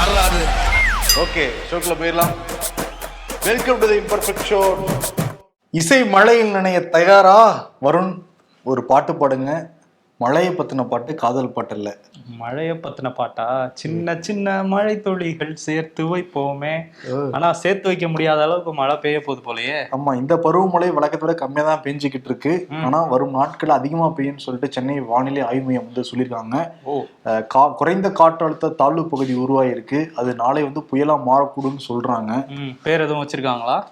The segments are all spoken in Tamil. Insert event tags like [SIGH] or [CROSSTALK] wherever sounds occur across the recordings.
வரலாறு ஓகே ஷோக்கில் போயிடலாம். Welcome to the imperfect show இசை மழையில் நினைய தயாரா? வருண் ஒரு பாட்டு பாடுங்க. மழையை பத்தின பாட்டு காதல் பாட்டு இல்ல. மழைய பத்தின பாட்டா? சின்ன சின்ன மழை துளிகள் சேர்த்து வைப்போமே. ஆனா சேர்த்து வைக்க முடியாத அளவுக்கு மழை பெய்ய போகுது போலயே. ஆமா இந்த பருவமழை வழக்கத்தை விட கம்மியா தான் பெஞ்சுக்கிட்டு இருக்கு. ஆனா வரும் நாட்கள் அதிகமா பெய்யும்னு சொல்லிட்டு சென்னை வானிலை ஆய்வு மையம் வந்து சொல்லியிருக்காங்க. கா- குறைந்த காற்றழுத்த தாழ்வு பகுதி உருவாயிருக்கு. அது நாளை வந்து புயலா மாறக்கூடும்னு சொல்றாங்க. ம் பேர் எதுவும் வச்சிருக்காங்களா?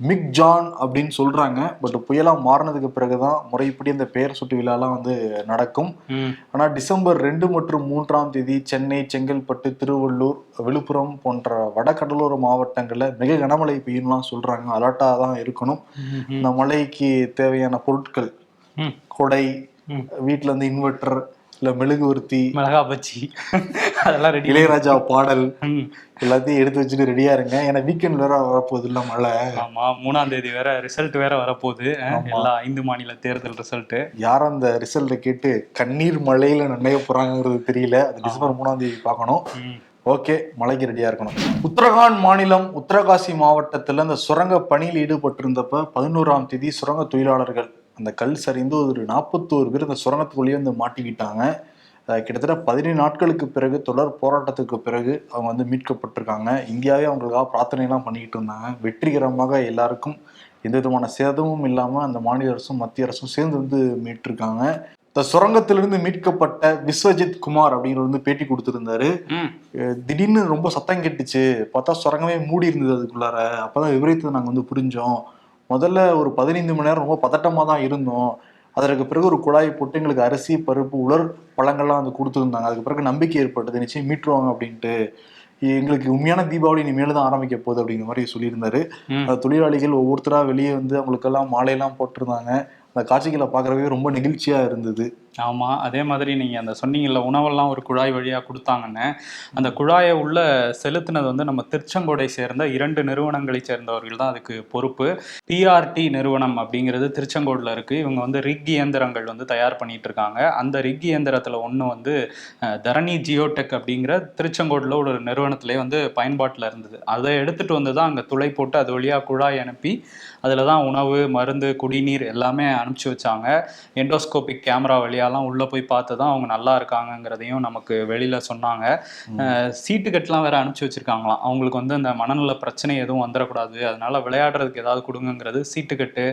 மிக் ஜான் அப்படின்னு சொல்றாங்க. பட் புயலா மாறினதுக்கு பிறகுதான் முறைப்படி அந்த பெயர் சுட்டு விழாலாம் வந்து நடக்கும். ம். ஆனா டிசம்பர் ரெண்டு மற்றும் மூன்றாம் தேதி சென்னை செங்கல்பட்டு திருவள்ளூர் விழுப்புரம் போன்ற வடகடலோர மாவட்டங்கள்ல மிக கனமழை பெய்யும்லாம் சொல்றாங்க. அலர்ட்டா தான் இருக்கணும். இந்த மழைக்கு தேவையான பொருட்கள். கொடை. வீட்டுல இருந்து இன்வெர்டர் இல்ல மெழுகுவர்த்தி மிளகா பச்சி அதெல்லாம் ரெடி இளையராஜா பாடல் எல்லாத்தையும் எடுத்து வச்சுட்டு ரெடியா இருங்க. ஏன்னா வீக்கெண்ட் வேற வரப்போகுது இல்ல மழை. ஆமா மூணாம் தேதி வேற ரிசல்ட் வேற வரப்போகுது. எல்லா ஐந்து மாநில தேர்தல் ரிசல்ட் யார் அந்த ரிசல்ட்டை கேட்டு கண்ணீர் மழையில நனைய போறாங்கிறது தெரியல. அது டிசம்பர் மூணாம் தேதி பார்க்கணும். ஓகே மழைக்கு ரெடியா இருக்கணும். உத்தரகாண்ட் மாநிலம் உத்தரகாசி மாவட்டத்துல அந்த சுரங்க பணியில் ஈடுபட்டிருந்தப்ப பதினோராம் தேதி சுரங்க தொழிலாளர்கள் அந்த கல் சரிந்து ஒரு நாற்பத்தோரு பேர் அந்த சுரங்கத்துக்குள்ளேயே வந்து மாட்டிக்கிட்டாங்க. கிட்டத்தட்ட பதினேழு நாட்களுக்கு பிறகு தொடர் போராட்டத்துக்கு பிறகு அவங்க வந்து மீட்கப்பட்டிருக்காங்க. இந்தியாவே அவங்களுக்காக பிரார்த்தனை எல்லாம் பண்ணிக்கிட்டு இருந்தாங்க. வெற்றிகரமாக எல்லாருக்கும் எந்த விதமான சேதமும் இல்லாம அந்த மாநில அரசும் மத்திய அரசும் சேர்ந்து வந்து மீட்டிருக்காங்க இந்த சுரங்கத்திலிருந்து மீட்கப்பட்ட விஸ்வஜித் குமார் அப்படிங்கிற வந்து பேட்டி கொடுத்திருந்தாரு. திடீர்னு ரொம்ப சத்தம் கேட்டுச்சு. பார்த்தா சுரங்கமே மூடி இருந்தது அதுக்குள்ளார. அப்பதான் விபரீதத்தை நாங்கள் வந்து புரிஞ்சோம். முதல்ல ஒரு பதினைந்து மணி நேரம் ரொம்ப பதட்டமா தான் இருந்தோம். அதற்கு பிறகு ஒரு குழாய் போட்டு எங்களுக்கு அரிசி பருப்பு உலர் பழங்கள்லாம் வந்து கொடுத்துருந்தாங்க. அதுக்கு பிறகு நம்பிக்கை ஏற்பட்டது. நிச்சயம் மீட்டுருவாங்க அப்படின்ட்டு. எங்களுக்கு உண்மையான தீபாவளி இனிமேல் தான் ஆரம்பிக்க போகுது அப்படிங்கிற மாதிரி சொல்லியிருந்தாரு. தொழிலாளிகள் ஒவ்வொருத்தரா வெளியே வந்து அவங்களுக்கெல்லாம் மாலையெல்லாம் போட்டிருந்தாங்க. அந்த காட்சிகளை பார்க்கறவே ரொம்ப நெகிழ்ச்சியா இருந்தது. ஆமாம் அதே மாதிரி நீங்கள் அந்த சொன்னீங்கல்ல உணவெல்லாம் ஒரு குழாய் வழியாக கொடுத்தாங்கன்னு. அந்த குழாயை உள்ள செலுத்தினது வந்து நம்ம திருச்செங்கோடை சேர்ந்த இரண்டு நிறுவனங்களை சேர்ந்தவர்கள் தான் அதுக்கு பொறுப்பு. பிஆர்டி நிறுவனம் அப்படிங்கிறது திருச்செங்கோடில் இருக்குது இவங்க வந்து ரிக் இயந்திரங்கள் வந்து தயார் பண்ணிட்டு இருக்காங்க அந்த ரிக் இயந்திரத்தில் ஒன்று வந்து தரணி ஜியோடெக் அப்படிங்கிற திருச்செங்கோடில் ஒரு நிறுவனத்திலே வந்து பயன்பாட்டில் இருந்தது. அதை எடுத்துகிட்டு வந்து தான் அங்கே துளை போட்டு அது வழியாக குழாய் அனுப்பி அதில் தான் உணவு மருந்து குடிநீர் எல்லாமே அனுப்பிச்சி வச்சாங்க. எண்டோஸ்கோபிக் கேமரா வழியாக வழியாலாம் உள்ளே போய் பார்த்து தான் அவங்க நல்லா இருக்காங்கங்கிறதையும் நமக்கு வெளியில் சொன்னாங்க. சீட்டு கட்டுலாம் வேற அனுப்பிச்சி வச்சிருக்காங்களாம். அவங்களுக்கு வந்து அந்த மனநல பிரச்சனை எதுவும் வந்துடக்கூடாது. அதனால விளையாடுறதுக்கு ஏதாவது கொடுங்கங்கிறது சீட்டு கட்டு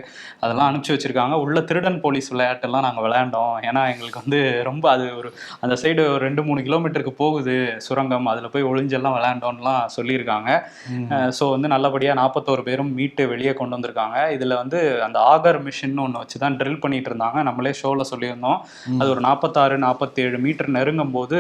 அதெல்லாம் அனுப்பிச்சி வச்சிருக்காங்க. உள்ள திருடன் போலீஸ் விளையாட்டெல்லாம் நாங்கள் விளையாண்டோம். ஏன்னா எங்களுக்கு வந்து ரொம்ப அது ஒரு அந்த சைடு ஒரு ரெண்டு மூணு கிலோமீட்டருக்கு போகுது சுரங்கம். அதில் போய் ஒளிஞ்செல்லாம் விளையாண்டோம்லாம் சொல்லியிருக்காங்க. ஸோ வந்து நல்லபடியாக நாற்பத்தோரு பேரும் மீட்டு வெளியே கொண்டு வந்திருக்காங்க. இதில் வந்து அந்த ஆகர் மிஷின் ஒன்று வச்சு தான் ட்ரில் பண்ணிட்டு இருந்தாங்க. நம்மளே ஷோவில் சொல்லியிருந்தோம். அது ஒரு நாற்பத்தாறு நாற்பத்தேழு மீட்டர் நெருங்கும் போது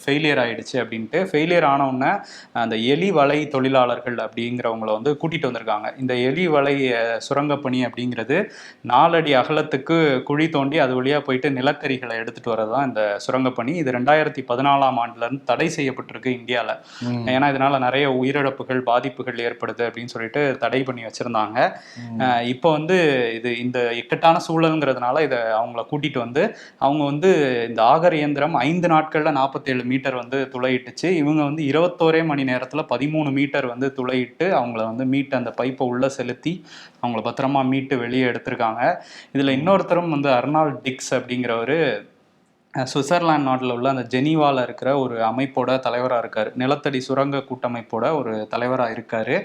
ஃபெயிலியர் ஆயிடுச்சு அப்படின்ட்டு ஃபெயிலியர் ஆனவுடனே அந்த எலி வலை தொழிலாளர்கள் அப்படிங்கிறவங்கள வந்து கூட்டிட்டு வந்திருக்காங்க. இந்த எலி வலை அஹ், சுரங்கப் பணி அப்படிங்கிறது நாலடி அகலத்துக்கு குழி தோண்டி அது வழியா போயிட்டு நிலக்கரிகளை எடுத்துட்டு வரது தான் இந்த சுரங்கப் பணி இது ரெண்டாயிரத்தி பதினாலாம் ஆண்டுல இருந்து தடை செய்யப்பட்டிருக்கு இந்தியாவில். ஏன்னா இதனால நிறைய உயிரிழப்புகள் பாதிப்புகள் ஏற்படுது அப்படின்னு சொல்லிட்டு தடை பண்ணி வச்சிருந்தாங்க. இப்போ வந்து இது இந்த இக்கட்டான சூழலுங்கிறதுனால இதை அவங்கள கூட்டிட்டு வந்து அவங்க வந்து இந்த ஆகர் இயந்திரம் ஐந்து நாட்கள்ல நாற்பத்தேழு மீட்டர் வந்து துளையிட்டுச்சு. இவங்க வந்து இருபத்தோரே மணி நேரத்தில் பதிமூணு மீட்டர் வந்து துளையிட்டு அவங்கள வந்து மீட்டு அந்த பைப்பை உள்ளே செலுத்தி அவங்கள பத்திரமா மீட்டு வெளியே எடுத்திருக்காங்க. இதில் இன்னொருத்தரும் வந்து அர்னால் டிக்ஸ் அப்படிங்கிறவரு சுவிட்சர்லாந்து நாட்டில் உள்ள அந்த ஜெனீவால இருக்கிற ஒரு அமைப்போட தலைவராக இருக்காரு. நிலத்தடி சுரங்க கூட்டமைப்போட ஒரு தலைவராக இருக்காரு.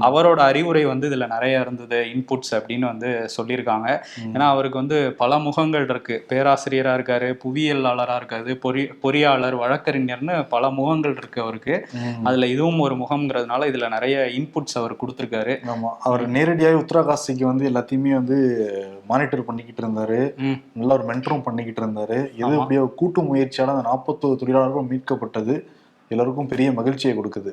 அவரோட அறிவுரை வந்து இதில் நிறைய இருந்தது இன்புட்ஸ் அப்படின்னு வந்து சொல்லியிருக்காங்க. ஏன்னா அவருக்கு வந்து பல முகங்கள் இருக்கு. பேராசிரியராக இருக்காரு புவியியலாளராக இருக்காரு பொறி பொறியாளர் வழக்கறிஞர்னு பல முகங்கள் இருக்கு அவருக்கு. அதில் இதுவும் ஒரு முகம்ங்கிறதுனால இதில் நிறைய இன்புட்ஸ் அவர் கொடுத்துருக்காரு. அவர் நேரடியாக உத்தரகாசிக்கு வந்து எல்லாத்தையுமே வந்து மானிட்டர் பண்ணிக்கிட்டு இருந்தாரு. நல்ல ஒரு மென்டரும் பண்ணிக்கிட்டு இருந்தாரு. எது. அப்படியே கூட்டு முயற்சியால அந்த நாற்பத்தோரு தொழிலாளர்களும் மீட்கப்பட்டது. எல்லாருக்கும் பெரிய மகிழ்ச்சியை கொடுக்குது.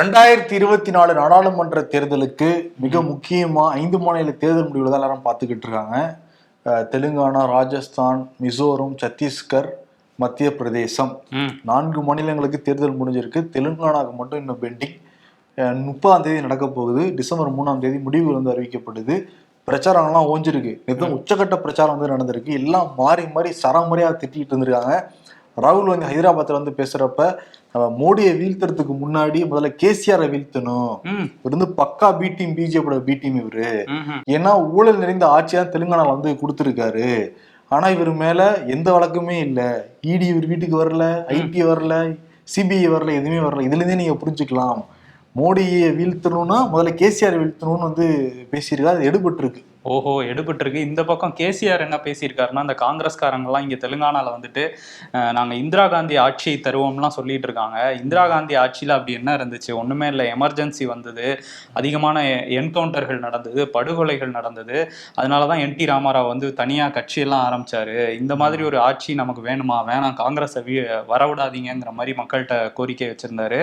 ரெண்டாயிரத்தி இருபத்தி நாலு நாடாளுமன்ற தேர்தலுக்கு மிக முக்கியமா ஐந்து மாநில தேர்தல் முடிவுகளை தான் எல்லாரும் பார்த்துக்கிட்டு இருக்காங்க. தெலுங்கானா ராஜஸ்தான் மிசோரம் சத்தீஸ்கர் மத்திய பிரதேசம். நான்கு மாநிலங்களுக்கு தேர்தல் முடிஞ்சிருக்கு. தெலுங்கானாவுக்கு மட்டும் இன்னும் பெண்டிங் முப்பதாம் தேதி நடக்க போகுது. டிசம்பர் மூணாம் தேதி முடிவுகள் வந்து அறிவிக்கப்படுது பிரச்சாரம்லாம் ஓஞ்சிருக்கு. நேற்று உச்சக்கட்ட பிரச்சாரம் வந்து நடந்திருக்கு. எல்லாம் மாறி மாறி சரமாரியா திட்டிட்டு இருந்திருக்காங்க. ராகுல் வந்து ஹைதராபாத்ல வந்து பேசுறப்ப நம்ம மோடியை வீழ்த்துறதுக்கு முன்னாடி முதல்ல கேசிஆரை வீழ்த்தணும். இவர் வந்து பக்கா பி டீம் பிஜேபியோட பி டீம் இவரு. ஏன்னா ஊழல் நிறைந்த ஆட்சியா தெலுங்கானால வந்து கொடுத்துருக்காரு. ஆனா இவர் மேல எந்த வழக்குமே இல்ல. இடி இவர் வீட்டுக்கு வரல ஐடி வரல சிபிஐ வரல எதுவுமே வரல. இதுல இருந்தே நீங்க புரிஞ்சுக்கலாம். மோடியை வீழ்த்தணும்னா முதல்ல கேசிஆர் வீழ்த்தணும்னு வந்து பேசியிருக்காரு. அது எடுபட்டு இருக்கு ஓஹோ எடுபட்டுருக்கு. இந்த பக்கம் கேசிஆர் என்ன பேசியிருக்காருன்னா அந்த காங்கிரஸ்காரங்கெல்லாம் இங்கே தெலுங்கானால வந்துட்டு நாங்கள் இந்திரா காந்தி ஆட்சியை தருவோம்லாம் சொல்லிட்டு இருக்காங்க. இந்திரா காந்தி ஆட்சியில் அப்படி என்ன இருந்துச்சு? ஒன்றுமே இல்லை. எமர்ஜென்சி வந்தது. அதிகமான என்கவுண்டர்கள் நடந்தது. படுகொலைகள் நடந்தது. அதனாலதான் என் டி ராமாராவ் வந்து தனியாக கட்சியெல்லாம் ஆரம்பித்தார் இந்த மாதிரி ஒரு ஆட்சி நமக்கு வேணுமா? வேணாம். காங்கிரஸை வீ வரவிடாதீங்கிற மாதிரி மக்கள்கிட்ட கோரிக்கை வச்சுருந்தாரு.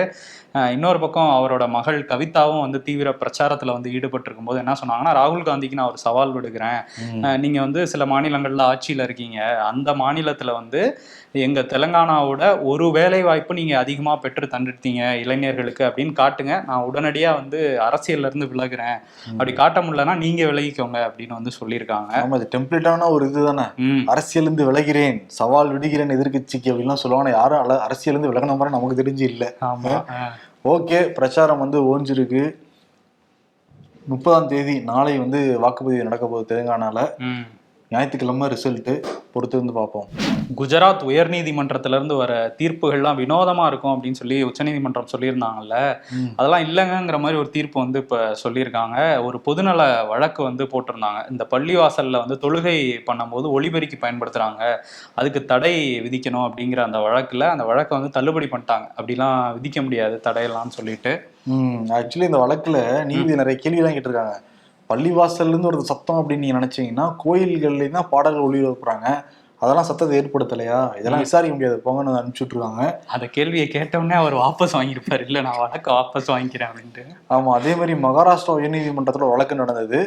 இன்னொரு பக்கம் அவரோட மகள் கவிதாவும் வந்து தீவிர பிரச்சாரத்தில் வந்து ஈடுபட்டிருக்கும் போது என்ன சொன்னாங்கன்னா ராகுல் காந்திக்கு நான் ஒரு சவால் விடுக்கிறேன் அஹ் நீங்க வந்து சில மாநிலங்கள்ல ஆட்சியில இருக்கீங்க. அந்த மாநிலத்துல வந்து எங்க தெலுங்கானாவோட ஒரு வேலை வாய்ப்பு நீங்க அதிகமா பெற்று தந்துட்டீங்க இளைஞர்களுக்கு அப்படின்னு காட்டுங்க. நான் உடனடியா வந்து அரசியல்ல இருந்து விலகுறேன். அப்படி காட்ட முடியலன்னா நீங்க விலகிக்கோங்க அப்படின்னு வந்து சொல்லியிருக்காங்க. ஆமா இது டெம்ப்ளேட்டான ஒரு இதுதானே. ம். அரசியல் இருந்து விலகிறேன் சவால் விடுகிறேன் எதிர்க்கட்சிக்கு அப்படின்லாம் சொல்லுவாங்க. யாரும் அல- அரசியல் இருந்து விலகின மாதிரி நமக்கு தெரிஞ்சு இல்ல. ஆமா அஹ் ஓகே பிரச்சாரம் வந்து ஓஞ்சிருக்கு. முப்பதாம் தேதி நாளை வந்து வாக்குப்பதிவு நடக்க போகுது தெலுங்கானால ஞாயிற்றுக்கிழமை ரிசல்ட்டு பொறுத்து வந்து பார்ப்போம். குஜராத் உயர்நீதிமன்றத்துல இருந்து வர தீர்ப்புகள்லாம் வினோதமா இருக்கும் அப்படின்னு சொல்லி உச்சநீதிமன்றம் சொல்லியிருந்தாங்கல்ல. அதெல்லாம் இல்லைங்கிற மாதிரி ஒரு தீர்ப்பு வந்து இப்ப சொல்லியிருக்காங்க. ஒரு பொதுநல வழக்கு வந்து போட்டிருந்தாங்க. இந்த பள்ளிவாசல்ல வந்து தொழுகை பண்ணும்போது ஒளிபெருக்கி பயன்படுத்துறாங்க. அதுக்கு தடை விதிக்கணும் அப்படிங்கிற அந்த வழக்குல அந்த வழக்கை வந்து தள்ளுபடி பண்ணிட்டாங்க. அப்படிலாம் விதிக்க முடியாது தடையெல்லாம் சொல்லிட்டு. ஆக்சுவலி இந்த வழக்குல நீதி நிறைய கேள்விலாம் கேட்டிருக்காங்க. பள்ளிவாசல்ல இருந்து ஒரு சத்தம் அப்படின்னு நீங்க நினைச்சீங்கன்னா கோயில்கள்லயும் தான் பாடல்கள் ஒளிபரப்புறாங்க. அதெல்லாம் சத்தத்தை ஏற்படுத்தலையா? இதெல்லாம் விசாரிக்க முடியாது. போங்கன்னு அனுப்பிச்சு விட்டுருக்காங்க. அந்த கேள்வியை கேட்டவுடனே அவர் வாபஸ் வாங்கியிருப்பாரு. இல்ல நான் வழக்கை வாபஸ் வாங்கிக்கிறேன் அப்படின்ட்டு. ஆமா அதே மாதிரி மகாராஷ்டிரா உயர்நீதிமன்றத்துல வழக்கு நடந்தது.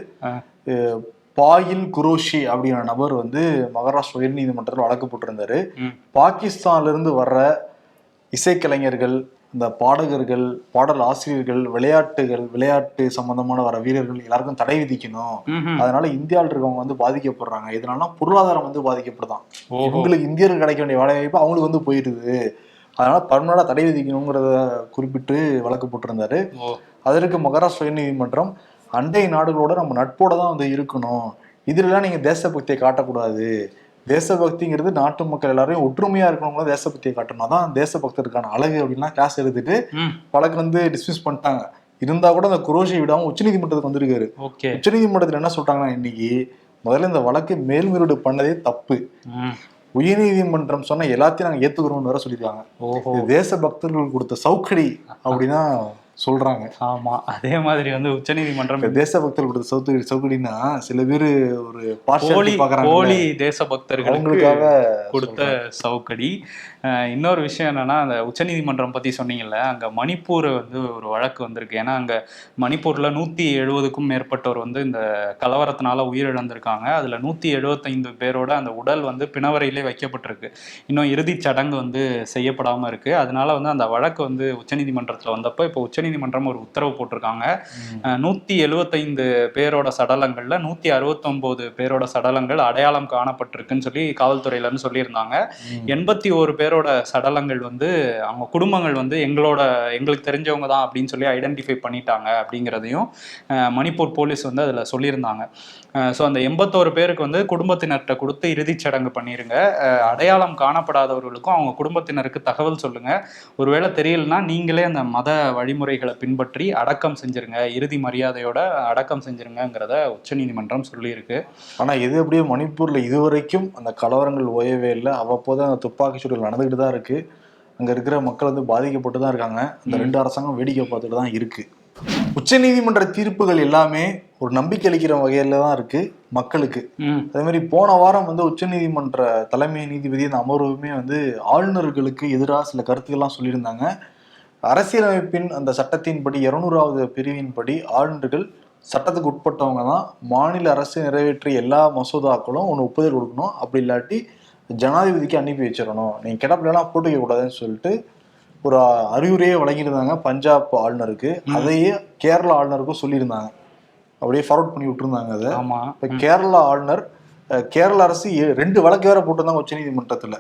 பாயில் குரோஷி அப்படிங்கிற நபர் வந்து மகாராஷ்டிரா உயர்நீதிமன்றத்தில் வழக்கு போட்டிருந்தாரு. ம். பாகிஸ்தான்ல இருந்து வர்ற இசைக்கலைஞர்கள் இந்த பாடகர்கள் பாடல் ஆசிரியர்கள் விளையாட்டுகள் விளையாட்டு சம்பந்தமான வர வீரர்கள் எல்லாருக்கும் தடை விதிக்கணும். அதனால இந்தியாவில் இருக்கவங்க வந்து பாதிக்கப்படுறாங்க. இதனால பொருளாதாரம் வந்து பாதிக்கப்படுதான். இவங்களுக்கு இந்தியர்கள் கிடைக்க வேண்டிய வேலை வாய்ப்பு அவங்களுக்கு வந்து போயிடுது. அதனால பர்மனடா தடை விதிக்கணுங்கிறத குறிப்பிட்டு வழக்கு போட்டிருந்தாரு அதற்கு மகாராஷ்டிரா உயர்நீதிமன்றம் அண்டை நாடுகளோட நம்ம நட்போட தான் வந்து இருக்கணும். இதுலலாம் நீங்க தேசபக்தியை காட்டக்கூடாது. தேசபக்திங்கிறது நாட்டு மக்கள் எல்லாரையும் ஒற்றுமையா இருக்கணும்னா தேசபக்தியை காட்டணும். அதான் தேசபக்தருக்கான அழகு அப்படின்லாம் கிளாஸ் எடுத்துட்டு வழக்கு வந்து டிஸ்மிஸ் பண்ணிட்டாங்க. இருந்தா கூட அந்த குரோஷி விடாம உச்சநீதிமன்றத்துக்கு வந்திருக்காரு. உச்சநீதிமன்றத்தில் என்ன சொல்றாங்கன்னா இன்னைக்கு முதல்ல இந்த வழக்கு மேல்முறையீடு பண்ணதே தப்பு. உயர்நீதிமன்றம் சொன்ன எல்லாத்தையும் நாங்க ஏத்துக்கிறோம்னு வேற சொல்லியிருக்காங்க. தேச பக்தர்கள் கொடுத்த சவுக்கடி [LAUGHS] அப்படின்னா சொல்றாங்க. ஆமா. அதே மாதிரி வந்து உச்சநீதிமன்றம் இப்ப தேசபக்தர்கள் கொடுத்த சவுக்கடி சவுக்கடினா சில பேர் ஒரு போலி போலி தேசபக்தர்களுக்கு அவங்களுக்காக கொடுத்த சவுக்கடி. இன்னொரு விஷயம் என்னன்னா அந்த உச்சநீதிமன்றம் பத்தி சொன்னீங்கல்ல அங்க மணிப்பூர் வந்து ஒரு வழக்கு வந்திருக்கு. ஏன்னா அங்க மணிப்பூர்ல நூத்தி எழுபதுக்கும் மேற்பட்டோர் வந்து இந்த கலவரத்தினால உயிரிழந்திருக்காங்க. அதுல நூத்தி எழுபத்தைந்து பேரோட அந்த உடல் வந்து பிணவரையிலே வைக்கப்பட்டிருக்கு. இன்னும் இறுதிச் சடங்கு வந்து செய்யப்படாம இருக்கு. அதனால வந்து அந்த வழக்கு வந்து உச்சநீதிமன்றத்துல வந்தப்போ இப்போ உச்சநீதிமன்றம் ஒரு உத்தரவு போட்டிருக்காங்க. நூத்தி எழுபத்தைந்து பேரோட சடலங்கள்ல நூத்தி அறுபத்தொன்பது பேரோட சடலங்கள் அடையாளம் காணப்பட்டிருக்குன்னு சொல்லி காவல்துறையில இருந்து சொல்லியிருந்தாங்க. எண்பத்தி ஒரு பேரோட சடலங்கள் வந்து அவங்க குடும்பங்கள் வந்து எங்களோட எங்களுக்கு தெரிஞ்சவங்க தான் அப்படின்னு சொல்லி ஐடென்டிஃபை பண்ணிட்டாங்க அப்படிங்கிறதையும் மணிப்பூர் போலீஸ் வந்து அதில் சொல்லியிருந்தாங்க. ஸோ அந்த எண்பத்தோரு பேருக்கு வந்து குடும்பத்தினர்கிட்ட கொடுத்து இறுதிச் சடங்கு பண்ணிடுங்க அடையாளம் காணப்படாதவர்களுக்கும் அவங்க குடும்பத்தினருக்கு தகவல் சொல்லுங்கள் ஒருவேளை தெரியலனா நீங்களே அந்த மத வழிமுறைகளை பின்பற்றி அடக்கம் செஞ்சுருங்க. இறுதி மரியாதையோட அடக்கம் செஞ்சிருங்கிறத உச்சநீதிமன்றம் சொல்லியிருக்கு. ஆனால் இது அப்படியே மணிப்பூரில் இதுவரைக்கும் அந்த கலவரங்கள் ஓயவே இல்லை. அவ்வப்போது அந்த துப்பாக்கி சூடுகள் நடந்துகிட்டு தான் இருக்கு. அங்க இருக்கிற மக்கள் வந்து பாதிக்கப்பட்டு தான் இருக்காங்க. அந்த ரெண்டு அரசாங்கம் வேடிக்கை பார்த்துட்டு தான் இருக்கு. உச்சநீதிமன்ற தீர்ப்புகள் எல்லாமே ஒரு நம்பிக்கை அளிக்கிற வகையில தான் இருக்கு மக்களுக்கு. அதே மாதிரி போன வாரம் வந்து உச்சநீதிமன்ற தலைமை நீதிபதி அந்த அமர்வுமே வந்து ஆளுநர்களுக்கு எதிராக சில கருத்துக்கள்லாம் சொல்லியிருந்தாங்க. அரசியலமைப்பின் அந்த சட்டத்தின்படி இருநூறாவது பிரிவின்படி ஆளுநர்கள் சட்டத்துக்கு உட்பட்டவங்க தான். மாநில அரசு நிறைவேற்றிய எல்லா மசோதாக்களும் ஒன்று ஒப்புதல் கொடுக்கணும். அப்படி இல்லாட்டி ஜனாதிபதிக்கு அனுப்பி வச்சிடணும். நீங்கள் கிடப்பிலாம் போட்டு வைக்க கூடாதுன்னு சொல்லிட்டு ஒரு அறிவுரையே வழங்கியிருந்தாங்க பஞ்சாப் ஆளுநருக்கு. அதையே கேரளா ஆளுநருக்கும் சொல்லியிருந்தாங்க. அப்படியே ஃபார்வர்ட் பண்ணி விட்டுருந்தாங்க அதை. ஆமா. இப்ப கேரளா ஆளுநர் கேரள அரசு ரெண்டு வழக்கு வேற போட்டிருந்தாங்க உச்ச நீதிமன்றத்துல.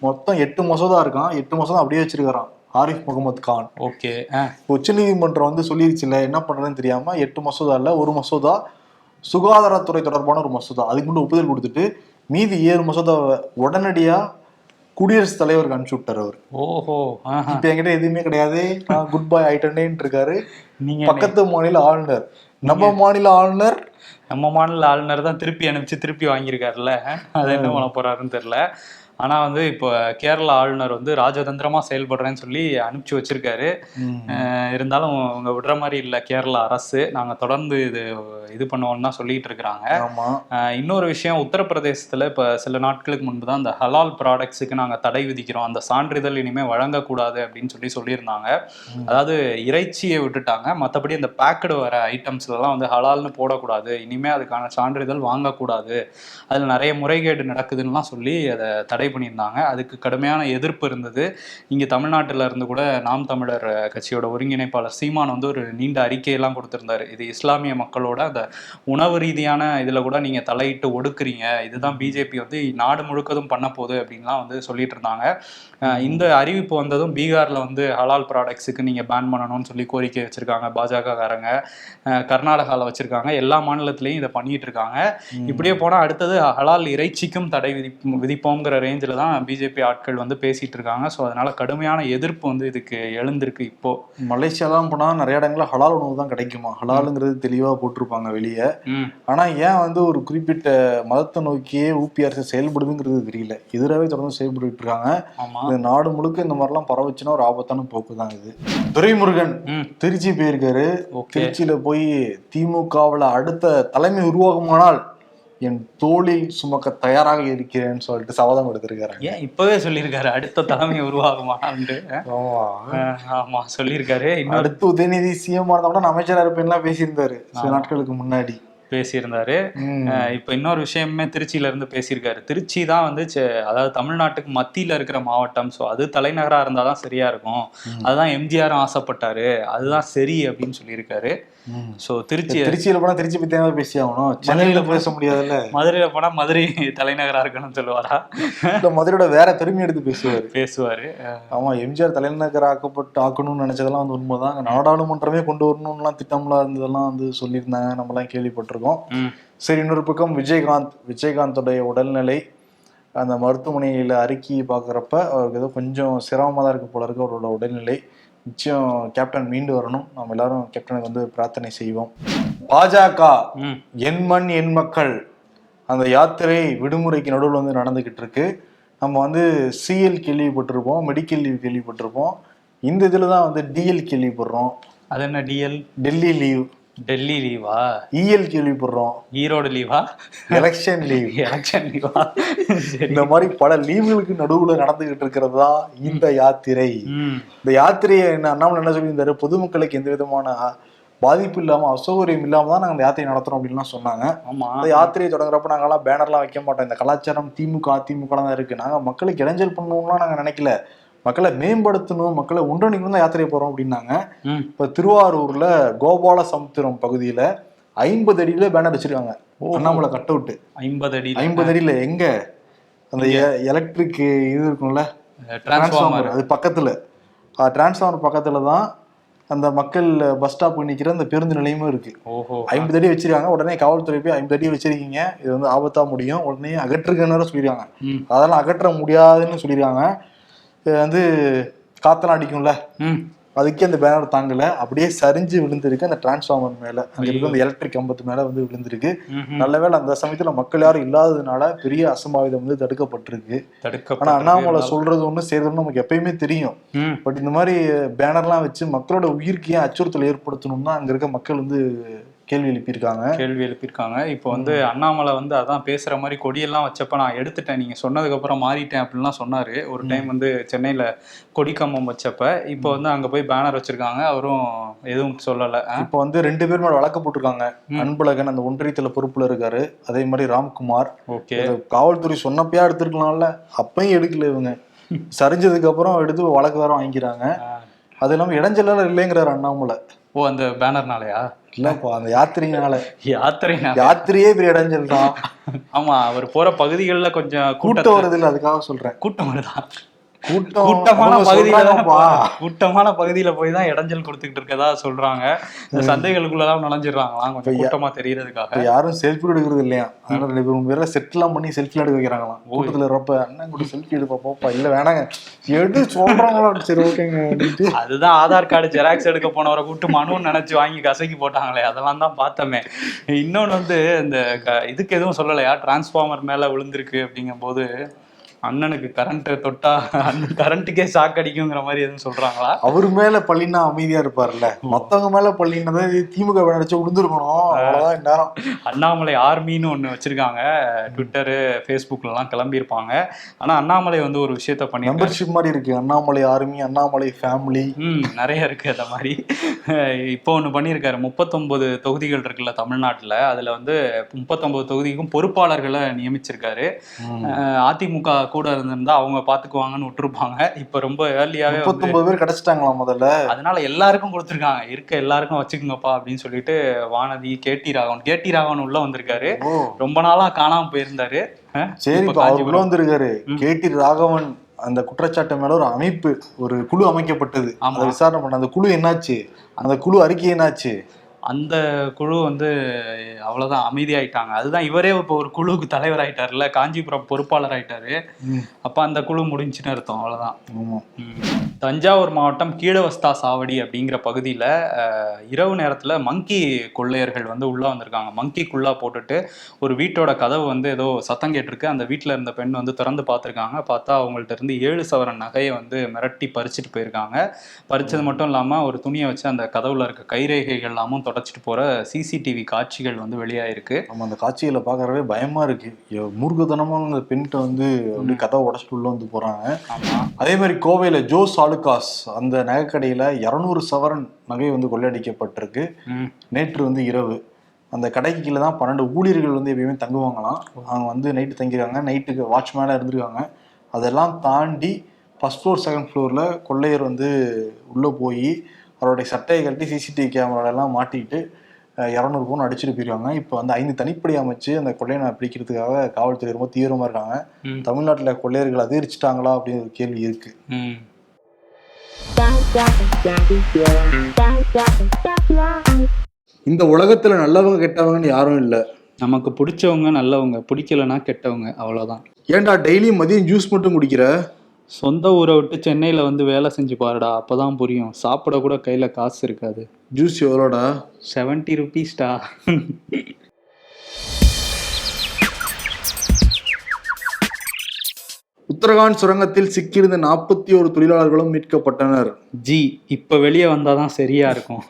மொத்தம் எட்டு மசோதா இருக்கான். எட்டு மசோதா அப்படியே வச்சிருக்காராம் ஆரிஃப் முகமது கான். ஓகே. உச்ச நீதிமன்றம் வந்து சொல்லிருச்சுல என்ன பண்றதுன்னு தெரியாம எட்டு மசோதா இல்ல ஒரு மசோதா சுகாதாரத்துறை தொடர்பான ஒரு மசோதா. அதுக்கு மட்டும் ஒப்புதல் கொடுத்துட்டு மீதி ஏழு மசோதாவை உடனடியா குடியரசுத் தலைவருக்கு அனுப்பிச்சு விட்டார் அவர். ஓஹோ. இப்ப என்கிட்ட எதுவுமே கிடையாது. குட் பை ஆயிட்டேன்னு இருக்காரு. நீங்க பக்கத்து மாநில ஆளுநர். நம்ம மாநில ஆளுநர் நம்ம மாநில ஆளுநர் தான் திருப்பி அனுப்பிச்சு திருப்பி வாங்கியிருக்காருல்ல? அது என்ன பண்ண போறாருன்னு தெரியல. ஆனா வந்து இப்போ கேரள ஆளுநர் வந்து ராஜதந்திரமா செயல்படுறேன்னு சொல்லி அனுப்பிச்சு வச்சிருக்காரு. இருந்தாலும் அவங்க விடுற மாதிரி இல்லை கேரளா அரசு. நாங்க தொடர்ந்து இது இது பண்ணுவோம்னு தான் சொல்லிட்டு இருக்கிறாங்க. இன்னொரு விஷயம் உத்தரப்பிரதேசத்துல இப்ப சில நாட்களுக்கு முன்பு தான் அந்த ஹலால் ப்ராடக்ட்ஸுக்கு நாங்க தடை விதிக்கிறோம். அந்த சான்றிதழ் இனிமே வழங்கக்கூடாது அப்படின்னு சொல்லி சொல்லியிருந்தாங்க. அதாவது இறைச்சியை விட்டுட்டாங்க. மற்றபடி இந்த பேக்கடு வர ஐட்டம்ஸ்லாம் வந்து ஹலால்னு போடக்கூடாது. இனிமே அதுக்கான சான்றிதழ் வாங்கக்கூடாது. அதில் நிறைய முறைகேடு நடக்குதுன்னுலாம் சொல்லி அதை தடை பண்ணியிருந்தாங்க. அதுக்கு கடுமையான எதிர்ப்பு இருந்தது. இங்கே தமிழ்நாட்டில் இருந்து கூட நாம் தமிழர் கட்சியோட ஒருங்கிணைப்பாளர் சீமான் வந்து ஒரு நீண்ட அறிக்கையெல்லாம் கொடுத்திருந்தாரு. இது இஸ்லாமிய மக்களோட அந்த உணவு ரீதியான இதில் கூட நீங்கள் தலையிட்டு ஒடுக்குறீங்க. இதுதான் பிஜேபி வந்து நாடு முழுக்கதும் பண்ண போகுது அப்படின்லாம் வந்து சொல்லிட்டு இருந்தாங்க. இந்த அறிவிப்பு வந்ததும் பீகார்ல வந்து ஹலால் ப்ராடக்ட்ஸுக்கு நீங்கள் பேன் பண்ணணும்னு சொல்லி கோரிக்கை வச்சிருக்காங்க பாஜக காரங்க கர்நாடகாவில் வச்சிருக்காங்க. எல்லா மாநிலத்திலையும் இதை பண்ணிட்டு இருக்காங்க. இப்படியே போனால் அடுத்தது ஹலால் இறைச்சிக்கும் தடை விதி விதிப்போங்கிற ரேஞ்சில் தான் பிஜேபி ஆட்கள் வந்து பேசிட்டு இருக்காங்க. ஸோ அதனால கடுமையான எதிர்ப்பு வந்து இதுக்கு எழுந்திருக்கு இப்போ. மலேசியாலாம் போனா நிறைய இடங்கள்ல ஹலால் உணவு தான் கிடைக்குமா? ஹலாலுங்கிறது தெளிவா போட்டிருப்பாங்க வெளியே. ம். ஆனா ஏன் வந்து ஒரு குறிப்பிட்ட மதத்தை நோக்கியே ஊபி அரசு செயல்படுதுங்கிறது தெரியல. எதிராகவே தொடர்ந்து செயல்பட்டு இருக்காங்க. இந்த நாடு முழுக்க இந்த மாதிரிலாம் பரவச்சுன்னா ஒரு ஆபத்தான போக்கு தான் இது. துரைமுருகன் திருச்சி போயிருக்காரு. திருச்சியில போய் திமுகவுல அடுத்த தலைமை உருவாகுமானால் என் தோளில் சுமக்க தயாராக இருக்கிறேன்னு சொல்லிட்டு சபதம் எடுத்திருக்காரு ஏன் இப்பவே சொல்லியிருக்காரு? அடுத்த தலைமை உருவாகுமான்னு அஹ் ஆமா. சொல்லியிருக்காரு. அடுத்து உதயநிதி சிஎம் இருந்தா கூட அமைச்சரா இருப்பேன்லாம் பேசியிருந்தாரு சில நாட்களுக்கு முன்னாடி. பேசியிருந்தாரு. இப்ப இன்னொரு விஷயமே திருச்சியில இருந்து பேசியிருக்காரு. திருச்சி தான் வந்து அதாவது தமிழ்நாட்டுக்கு மத்தியில இருக்கிற மாவட்டம். ஸோ அது தலைநகரா இருந்தாதான் சரியா இருக்கும். அதுதான் எம்ஜிஆரும் ஆசைப்பட்டாரு. அதுதான் சரி அப்படின்னு சொல்லியிருக்காரு. ஸோ திருச்சி திருச்சியில போனா திருச்சி பத்தி தான் பேசி ஆகணும்? சென்னையில பேச முடியாதுல்ல? மதுரையில போனா மதுரை தலைநகரா இருக்கணும்னு சொல்லுவாரா? இல்ல மதுரையோட வேற பெருமை எடுத்து பேசுவாரு. பேசுவாரு. ஆமா எம்ஜிஆர் தலைநகர் ஆக்கப்பட்டு ஆக்கணும்னு நினைச்சதெல்லாம் வந்து உண்மைதான். நாடாளுமன்றமே கொண்டு வரணும்லாம் திட்டம்லாம் இருந்ததெல்லாம் வந்து சொல்லியிருந்தாங்க. நம்மலாம் கேள்விப்பட்டிருக்கோம். ம். சரி இன்னொரு பக்கம் விஜயகாந்த் விஜயகாந்தோடைய உடல்நிலை அந்த மருத்துவமனையில அறிக்கையை பார்க்குறப்ப அவருக்கு ஏதோ கொஞ்சம் சிரமமாக தான் இருக்கு போல இருக்கு. அவரோட உடல்நிலை நிச்சயம் கேப்டன் மீண்டு வரணும். நம்ம எல்லாரும் கேப்டனுக்கு வந்து பிரார்த்தனை செய்வோம். பாஜக என் மண் என் மக்கள் அந்த யாத்திரை விடுமுறைக்கு நடுவில் வந்து நடந்துகிட்டு இருக்கு. நம்ம வந்து சிஎல் கேள்விப்பட்டிருப்போம் மெடிக்கல் லீவ் கேள்விப்பட்டிருப்போம். இந்த இதில் தான் வந்து டிஎல் கேள்விப்படுறோம். அது என்ன டிஎல்? டெல்லி லீவ். டெல்லி லீவா? இஎல் கேள்விப்படுறோம். ஈரோடு லீவா? எலெக்ஷன் லீவ் எலெக்ஷன் லீவா இந்த மாதிரி பல லீவுகளுக்கு நடுவுல நடந்துகிட்டு இருக்கிறது தான் இந்த யாத்திரை. இந்த யாத்திரையை என்ன அண்ணாமலை என்ன சொல்லியிருந்தாரு? பொதுமக்களுக்கு எந்த விதமான பாதிப்பு இல்லாம அசௌகரியம் இல்லாம தான் நாங்க இந்த யாத்திரை நடத்துறோம் அப்படின்லாம் சொன்னாங்க. ஆமா. அந்த யாத்திரையை தொடங்குறப்ப நாங்கெல்லாம் பேனர்லாம் வைக்க மாட்டோம். இந்த கலாச்சாரம் திமுக அதிமுக தான் இருக்கு. நாங்க மக்களுக்கு இடைஞ்சல் பண்ணணும்லாம் நாங்க நினைக்கல. மக்களை மேம்படுத்தணும் மக்களை ஒன்றிணைக்கணும் தான் யாத்திரை போறோம் அப்படின்னாங்க. இப்ப திருவாரூர்ல கோபால சமுத்திரம் பகுதியில ஐம்பது அடியில பேனர் வச்சிருக்காங்க. அண்ணாமலை கட் அவுட் ஐம்பது அடி ஐம்பது அடியில எங்க? அந்த எலக்ட்ரிக் இது இருக்கும்ல? டிரான்ஸ்ஃபார்மர் அது பக்கத்துல. டிரான்ஸ்ஃபார்மர் பக்கத்துல தான் அந்த மக்கள் பஸ் ஸ்டாப் நிக்கிற அந்த பேருந்து நிலையமும் இருக்கு. ஓஹோ. ஐம்பது அடி வச்சிருக்காங்க. உடனே காவல்துறை போய் ஐம்பது அடி வச்சிருக்கீங்க. இது வந்து ஆபத்தா முடியும். உடனே அகற்றுங்கன்னு சொல்லிருக்காங்க. அதெல்லாம் அகற்ற முடியாதுன்னு சொல்லிருக்காங்க. இது வந்து காத்தெல்லாம் அடிக்கும்ல? அதுக்கே அந்த பேனர் தாங்கல. அப்படியே சரிஞ்சு விழுந்திருக்கு. அந்த டிரான்ஸ்ஃபார்மர் மேல. அங்க இருக்க அந்த எலக்ட்ரிக் கம்பத்து மேல வந்து விழுந்திருக்கு. ம்ஹும். நல்ல வேளை அந்த சமயத்துல மக்கள் யாரும் இல்லாததுனால பெரிய அசம்பாவிதம் வந்து தடுக்கப்பட்டிருக்கு. ஆனா அண்ணாமலை சொல்றது ஒண்ணு செய்யறது நமக்கு எப்பயுமே தெரியும். பட் இந்த மாதிரி பேனர்லாம் வச்சு மக்களோட உயிருக்கு ஏன் அச்சுறுத்தல் ஏற்படுத்தணும்னா அங்க இருக்க மக்கள் வந்து கேள்வி எழுப்பியிருக்காங்க. கேள்வி எழுப்பியிருக்காங்க. இப்போ வந்து அண்ணாமலை வந்து அதான் பேசுற மாதிரி கொடியெல்லாம் வச்சப்ப நான் எடுத்துட்டேன். நீங்க சொன்னதுக்கு அப்புறம் மாறிட்டேன் அப்படின்லாம் சொன்னாரு. ஒரு டைம் வந்து சென்னையில கொடி கம்பம் வச்சப்ப இப்போ வந்து அங்க போய் பேனர் வச்சிருக்காங்க. அவரும் எதுவும் சொல்லல? இப்போ வந்து ரெண்டு பேர் மேல வழக்கு போட்டிருக்காங்க. அன்பழகன் அந்த ஒன்றியத்துல பொறுப்புல இருக்காரு. அதே மாதிரி ராம்குமார். ஓகே. காவல்துறை சொன்னப்பயா எடுத்திருக்கலாம்ல. அப்பயும் எடுக்கல இவங்க. [LAUGHS] சரிஞ்சதுக்கு அப்புறம் எடுத்து வழக்கு வேற வாங்கிக்கிறாங்க. அது இல்லாம இடைஞ்சலாம் இல்லைங்கிறாரு அண்ணாமலை. ஓ அந்த பேனர்னாலயா? இல்லப்பா அந்த யாத்திரையினால. யாத்திரை யாத்திரையே பெரிய இடைஞ்சல் தான் ஆமா அவர் போற பகுதிகள்ல கொஞ்சம் கூட்டம் வருது இல்ல அதுக்காக சொல்றேன். கூட்டம் கூட்டம் கூட்டமான அவங்க பகுதியில தானே சொல்றாங்கப்பா. போறாங்க. கூட்டமான பகுதியில போய் தான் இடைஞ்சல் கொடுத்துக்கிட்டு இருக்கதா சொல்றாங்க. இந்த சந்தைகளுக்குள்ளதான் நுழைஞ்சிடுறாங்களாம் கொஞ்சம் கூட்டமா தெரியறதுக்காக. யாரும் செல்ஃபி எடுக்கிறது இல்லையா? அதனால ரெண்டு பேரும் பேர செட் எல்லாம் பண்ணி செல்ஃபி எடுக்க வைக்கிறாங்களாம். கூட்டத்துல இருப்ப அண்ணன் கூட செல்ஃபி எடுப்பா போப்பா. இல்ல வேணாங்க. எடு சொல்றாங்களா? சரி ஓகேங்க அதுதான் ஆதார் கார்டு ஜெராக்ஸ் எடுக்க போனவரை கூட்டு மனுன்னு நினைச்சு வாங்கி கசக்கி போட்டாங்களே அதெல்லாம் தான் பார்த்தோமே. இன்னொன்னு வந்து இந்த இதுக்கு எதுவும் சொல்லலையா? டிரான்ஸ்ஃபார்மர் மேல விழுந்திருக்கு அப்படிங்கும் போது அண்ணனுக்கு கரண்ட் தொட்டா கரண்ட்டுக்கே ஷாக் அடிக்குங்கிற மாதிரி எதுவும் சொல்றாங்களா? அவர் மேல பள்ளினா அமைதியா இருப்பார்ல மத்தவங்க மேல பள்ளின்னா திமுக நினைச்சு விழுந்திருக்கணும். அவ்வளவுதான் இந்நேரம். அண்ணாமலை ஆர்மின்னு ஒன்று வச்சிருக்காங்க. ட்விட்டரு ஃபேஸ்புக்லலாம் கிளம்பியிருப்பாங்க. ஆனால் அண்ணாமலை வந்து ஒரு விஷயத்த பண்ணியிருக்காரு. மெம்பர்ஷிப் மாதிரி இருக்கு. அண்ணாமலை ஆர்மி அண்ணாமலை ஃபேமிலி ம் நிறைய இருக்கு அந்த மாதிரி. இப்போ ஒன்று பண்ணியிருக்காரு. முப்பத்தொன்பது தொகுதிகள் இருக்குல்ல தமிழ்நாட்டில். அதில் வந்து முப்பத்தொன்பது தொகுதிக்கும் பொறுப்பாளர்களை நியமிச்சிருக்காரு. அதிமுக கூட இருந்திருந்தா அவங்க பார்த்துக்குவாங்கன்னு விட்டுருப்பாங்க. இப்போ ரொம்ப ஏர்லியாகவே வந்து முப்பத்தொன்பது பேர் கிடைச்சிட்டாங்களா முதல்ல. அதனால எல்லாருக்கும் கொடுத்துருக்காங்க. இருக்க எல்லாருக்கும் வச்சுக்கோங்கப்பா அப்படின்னு சொல்லிட்டு வானதி கேடி ராகவன் கேடி ராகவன் உள்ள வந்திருக்காரு. ரொம்ப நாளா காணாம போயிருந்தாரு. சரி உள்ள. வந்திருக்காரு. கேடி ராகவன் அந்த குற்றச்சாட்டு மேல ஒரு அமைப்பு ஒரு குழு அமைக்கப்பட்டது. அதை விசாரணை பண்ண அந்த குழு என்னாச்சு? அந்த குழு அறிக்கை என்னாச்சு? அந்த குழு வந்து அவ்வளவுதான் அமைதியாயிட்டாங்க. அதுதான் இவரே இப்போ ஒரு குழுவுக்கு தலைவர் ஆயிட்டாருல்ல காஞ்சிபுரம் பொறுப்பாளர் ஆயிட்டாரு அப்ப அந்த குழு முடிஞ்சுன்னு அர்த்தம் ம். தஞ்சாவூர் மாவட்டம் கீழவஸ்தா சாவடி அப்படிங்கிற பகுதியில் இரவு நேரத்தில் மங்கி கொள்ளையர்கள் வந்து உள்ளே வந்திருக்காங்க. மங்கி குள்ளா போட்டுட்டு ஒரு வீட்டோட கதவு வந்து ஏதோ சத்தம் கேட்டிருக்கு. அந்த வீட்டில் இருந்த பெண் வந்து திறந்து பார்த்துருக்காங்க. பார்த்தா அவங்கள்ட்ட இருந்து ஏழு சவரன் நகையை வந்து மிரட்டி பறிச்சுட்டு போயிருக்காங்க. பறிச்சது மட்டும் இல்லாமல் ஒரு துணியை வச்சு அந்த கதவுல இருக்க கைரேகைகள் எல்லாமும் தொடச்சிட்டு போகிற சிசிடிவி காட்சிகள் வந்து வெளியாயிருக்கு. நம்ம அந்த காட்சிகளை பார்க்கறவே பயமா இருக்கு. எ- மூர்க்கத்தனமா அந்த பெண்கிட்ட வந்து அப்படியே கதவை உடச்சிட்டு உள்ள வந்து போறாங்க. ஆமாம் அதே மாதிரி கோவையில ஜோஸ் ஆலுகாஸ் அந்த நகைக்கடையில இரநூறு சவரன் நகை வந்து கொள்ளையடிக்கப்பட்டிருக்கு நேற்று வந்து இரவு. அந்த கடைக்கு கீழே தான் பன்னெண்டு ஊழியர்கள் வந்து எப்பயுமே தங்குவாங்களாம். அவங்க வந்து நைட்டு தங்கிருக்காங்க நைட்டுக்கு வாட்ச்மேனாக இருந்திருக்காங்க. அதெல்லாம் தாண்டி ஃபர்ஸ்ட் ஃப்ளோர் செகண்ட் ஃப்ளோரில் கொள்ளையர் வந்து உள்ளே போய் அவருடைய சட்டையை கட்டி சிசிடிவி கேமராலெல்லாம் மாட்டிட்டு இரநூறு பவுன் அடிச்சுட்டு போயிருக்காங்க இப்போ வந்து ஐந்து தனிப்படை அமைச்சு அந்த கொள்ளையனை பிடிக்கிறதுக்காக காவல்துறை ரொம்ப தீவிரமாக இருக்காங்க. தமிழ்நாட்டில் கொள்ளையர்கள் அதிகரிச்சிட்டாங்களா அப்படின்னு ஒரு கேள்வி இருக்கு. இந்த உலகத்தில் நல்லவங்க கெட்டவங்கன்னு யாரும் இல்லை. நமக்கு பிடிச்சவங்க நல்லவங்க பிடிக்கலனா கெட்டவங்க அவ்வளோதான் ஏன்டா டெய்லி மதியம் ஜூஸ் மட்டும் குடிக்கிற? சொந்த ஊரை விட்டு சென்னையில் வந்து வேலை செஞ்சு பாருடா அப்பதான் புரியும். சாப்பிட கூட கையில் காசு இருக்காது. ஜூஸ் எவ்வளோடா? செவன்ட்டி ருபீஸ்டா உத்தரகாண்ட் சுரங்கத்தில் சிக்கியிருந்த நாற்பத்தி ஒரு தொழிலாளர்களும் மீட்கப்பட்டனர். ஜி இப்போ வெளியே வந்தால் தான் சரியா இருக்கும்.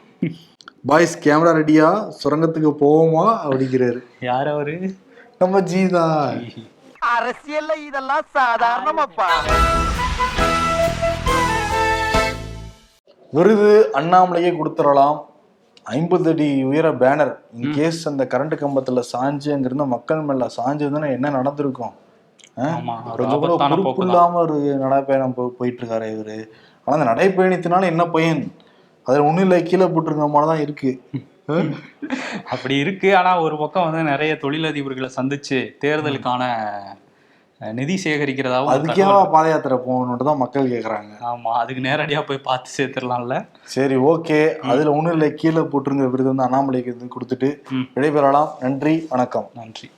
பாய்ஸ் கேமரா ரெடியா சுரங்கத்துக்கு போவோமா? அப்படிங்கிறாரு. யார் அவரு? நம்ம ஜி தான். அரசியல்ல இதெல்லாம் சாதாரணமாப்பா. விருது அண்ணாமலையே கொடுத்துடலாம். ஐம்பது அடி உயர பேனர். இன்கேஸ் அந்த கரண்ட் கம்பத்துல சாஞ்சு அங்கிருந்த மக்கள் மேல சாஞ்சதுன்னா என்ன நடந்திருக்கும்? இல்லாம ஒரு நடைப்பயணம் போயிட்டு இருக்காரு இவரு. ஆனா அந்த நடைப்பயணத்தினால என்ன பயன்? அதுல ஒண்ணும் இல்லை கீழே போட்டிருக்க மாதிரி தான் இருக்கு. அப்படி இருக்கு ஆனா ஒரு பக்கம் வந்து நிறைய தொழிலதிபர்களை சந்திச்சு தேர்தலுக்கான நிதி சேகரிக்கிறதாவும் அதுக்கே. பாத யாத்திரை போகணுன்ட்டு தான் மக்கள் கேக்குறாங்க. ஆமா அதுக்கு நேரடியா போய் பார்த்து சேர்த்துடலாம்ல. சரி ஓகே. அதுல ஒண்ணும் இல்லை. கீழே போட்டிருங்க விருது வந்து அண்ணாமலைக்கு வந்து கொடுத்துட்டு. விடைபெறலாம். நன்றி வணக்கம். நன்றி.